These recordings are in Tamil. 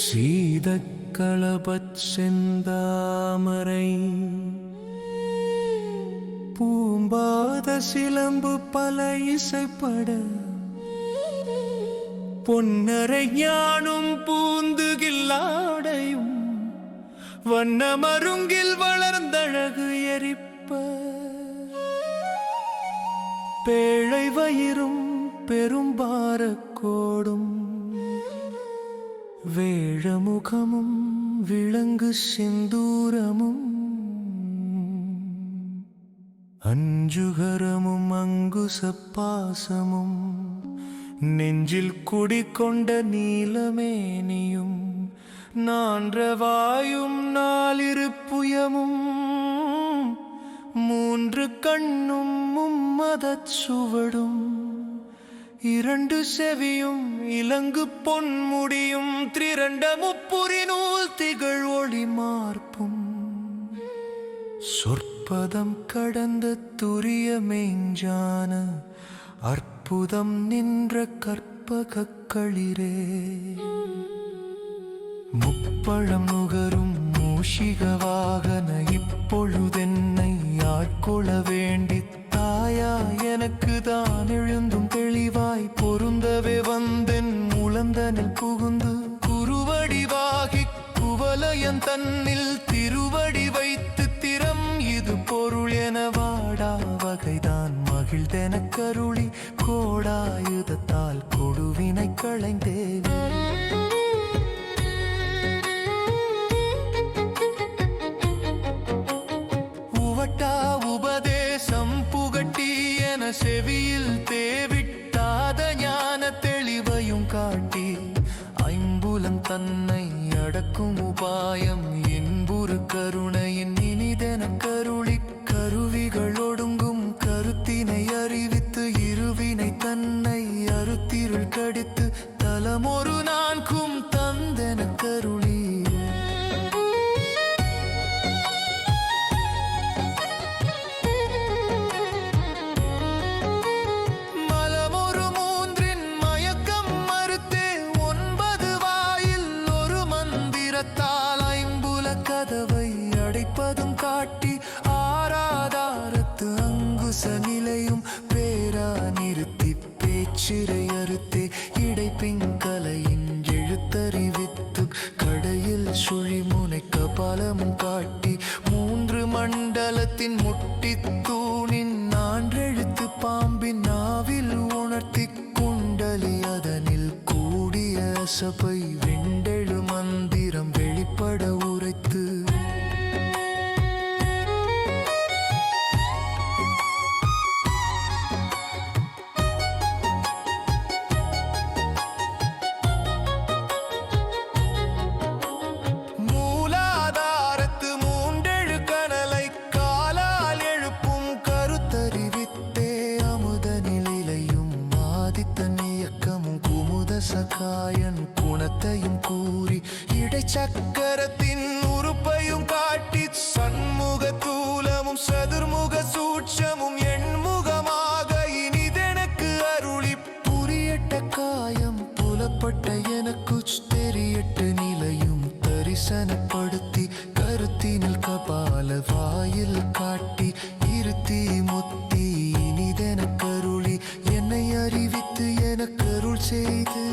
சீதக்களபச் செந்தாமரை பூம்பாத சிலம்பு பல இசைப்பட பொன்னரை ஞானும் பூந்துகில்லாடையும் வண்ணமருங்கில் வளர்ந்தழகு எரிப்ப. பேழை வயிறும் பெரும்பாரக்கோடும் வேழமுகமும் விளங்கு செந்தூரமும் அஞ்சுகரமும் அங்குசப்பாசமும் நெஞ்சில் குடிக்கொண்ட நீலமேனியும் நான்றவாயும் நாலிருப்புயமும் மூன்று கண்ணும் மும்மதச் சுவடும் இரண்டு செவியும் இலங்கு பொன்முடியும் திரண்ட முப்புரி நூல் திகழ் ஒளி மார்பும். சொற்பதம் கடந்த துரிய மெஞ்ஞான அற்புதம் நின்ற கற்பக களிரே. முப்பழம் நுகரும் மூஷிக வாகன இப்பொழுதென்னை ஆட்கொள்ள வேண்டி களைந்தேன் உவட்டா உபதேசம் புகட்டி என செவியில் தேவிட்டாத ஞான தெளிவையும் காட்டி ஐம்புலன் தன்னை அடக்கும் உபாயம் என்புரு கருணையின் தூணின் நான்றெழுத்து பாம்பின் நாவில் உணர்த்தி குண்டலி அதனில் கூடிய சபை வெண்டெழு மந்திரம் வெளிப்பட சக்கரத்தின் உறுப்பையும் காட்டி சண்முக தூலமும் சதுர்முக சூட்சமும் எண்முகமாக இனிதெனக்கு அருளி. புரியட்ட காயம் புலப்பட்ட எனக்கு தெரியட்ட நிலையும் தரிசனப்படுத்தி கருத்தினில் கபால வாயில் காட்டி இருத்தி முத்தி இனிதென கருளி என்னை அறிவித்து எனக்கு அருள் செய்து.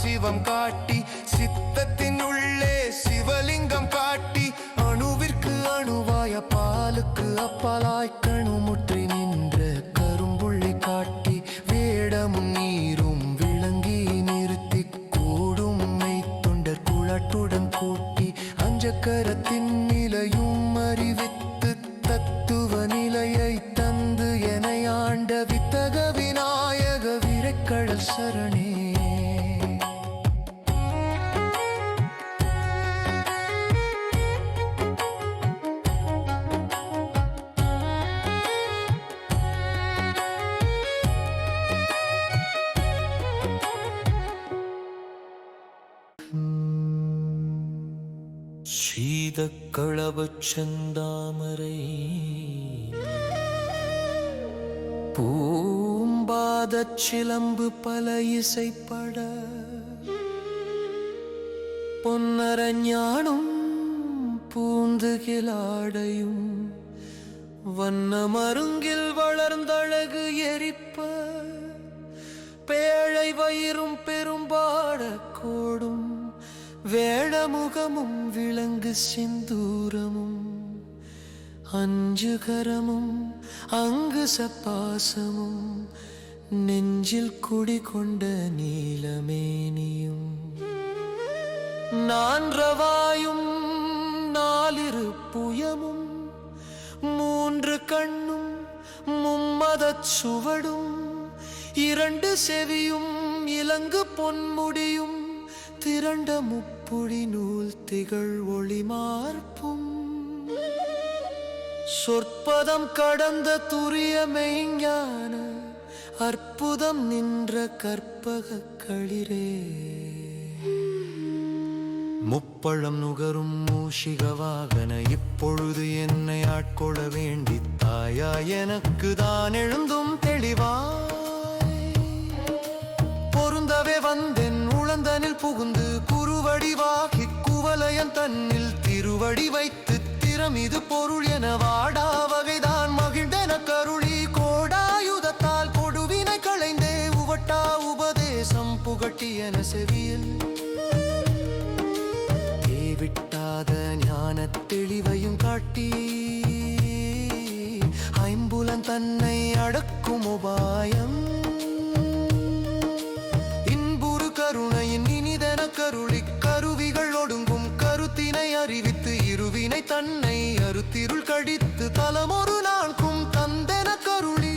சிவம் காட்டி சித்தத்தின் உள்ளே சிவலிங்கம் காட்டி அணுவிற்கு அணுவாய பாலுக்கு அப்பாலாய் கணுமுற்றி நின்ற கரும்புள்ளி காட்டி வேடமும் நீரும் விளங்கி நிறுத்தி கூடும் மெய் தொண்டர் குழாட்டுடன் கூட்டி அஞ்சக்கரத்தின் நிலையும் அறிவித்து தத்துவ நிலையை தந்து என ஆண்ட வித்தக விநாயக விரைக்கடல் சரணே. சீதக்களவச் செந்தாமரை பூம்பாதச் சிலம்பு பல இசைப்பட. பொன்னரஞானும் பூந்து பூந்துகிலாடையும். வண்ண மருங்கில் வளர்ந்தழகு எரிப்ப. பேழை வயிறும் பெரும்பாட கூடும். வேழமுகமும் விலங்கு சிந்தூரமும் அஞ்சுகரமும் அங்கு சப்பாசமும் நெஞ்சில் குடிகொண்ட நீலமேனியும் நான்றவாயும் நாலிரு புயமும் மூன்று கண்ணும் மும்மதச் சுவடும் இரண்டு செவியும் இலங்கு பொன்முடியும் திரண்ட முப்புழி நூல் திகழ் ஒளிமார்ப்பும் சொற்பதம் கடந்த துரிய மெய்ஞான அற்புதம் நின்ற கற்பக களிரே. முப்பழம் நுகரும் மூஷிக வாகன இப்பொழுது என்னை ஆட்கொள்ள வேண்டி தாயா எனக்கு தான் எழுந்தும் தெளிவாய். பொருந்தவே வந்த குழந்தனில் புகுந்து குருவடிவாகி குவலயன் தன்னில் திருவடி வைத்து திறமிது பொருள் என வாடா வகைதான் மகிழ்ந்தன கருளி கோடாயுதத்தால் கொடுவினை களைந்தே உவட்டா உபதேசம் புகட்டி என செவியில். தேவிட்டாத ஞான தெளிவையும் காட்டி ஐம்புலன் தன்னை அடக்கும் உபாயம். கழித்து நான்கும் தந்தன கருளி.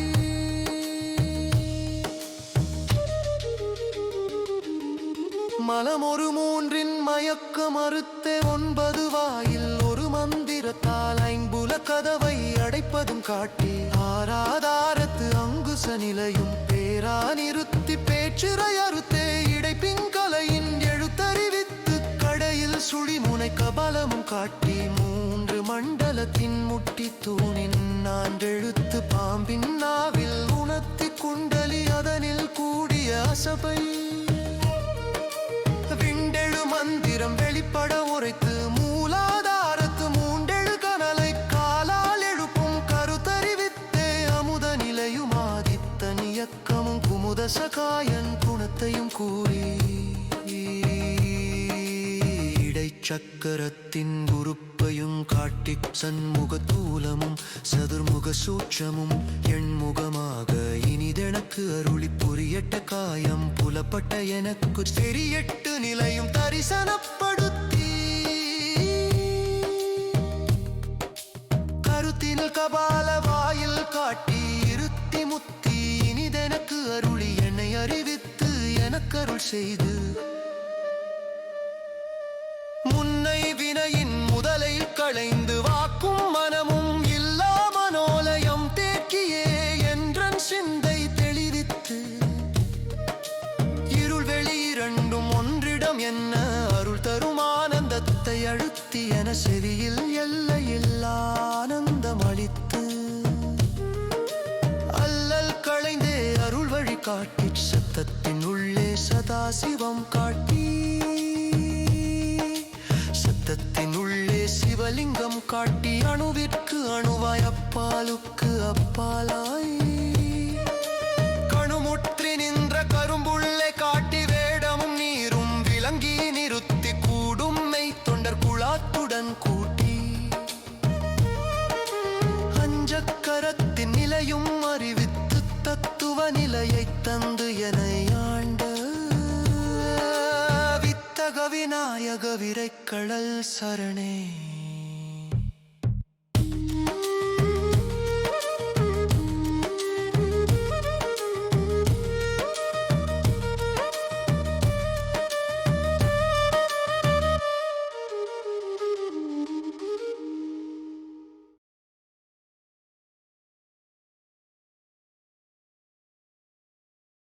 மலமொரு மூன்றின் மயக்க மறுத்தே ஒன்பது வாயில் ஒரு மந்திரத்தால் ஐம்புல கதவை அடைப்பதும் காட்டி ஆராதாரத்து அங்குச நிலையும் பேரா நிறுத்தி பேச்சுரை அறுத்தே இடைப்பிங்கலையின் எழுத்தறிவித்து சுழி சுழிமுனை கபலமும் காட்டி மூன்று மண்டலத்தின் முட்டி தூணின் நான் எழுத்து பாம்பின் நாவில் உணர்த்தி குண்டலி அதனில் கூடிய அசபை. விண்டெழு மந்திரம் வெளிப்பட உரைத்து மூலாதாரத்து மூண்டெழு கனலை காலால் எழுப்பும் கருத்தறிவித்தே அமுத நிலையும் ஆதித்த நியக்கமும் குமுத சகாயன் குணத்தையும் கூறி சக்கரத்தின் உறுப்பையும் காட்டி சண்முக தூலமும் சதுர்முக சூட்சமும் எண்முகமாக இனிதெனக்கு அருளி புரியட்ட காயம் புலப்பட்ட எனக்கு தெரியட்டு நிலையும் தரிசனப்படுத்தி. கருத்தினில் கபால வாயில் காட்டி இருத்தி முத்தி இனிதெனக்கு அருளி என்னை அறிவித்து எனக்கருள் செய்து காட்டி சத்தத்தின் உள்ளே சதாசிவம் காட்டி. சத்தத்தின் உள்ளே சிவலிங்கம் காட்டி அணுவிற்கு அணுவாய் அப்பாலுக்கு அப்பாலாய். கணுமுற்றி நின்ற கரும்புள்ளே காட்டி வேடமும் நீரும் விளங்கி நிறுத்தி கூடும் மெய் தொண்டர் குழாத்துடன் கூட வித்தக விரைக்கடல் சரணே.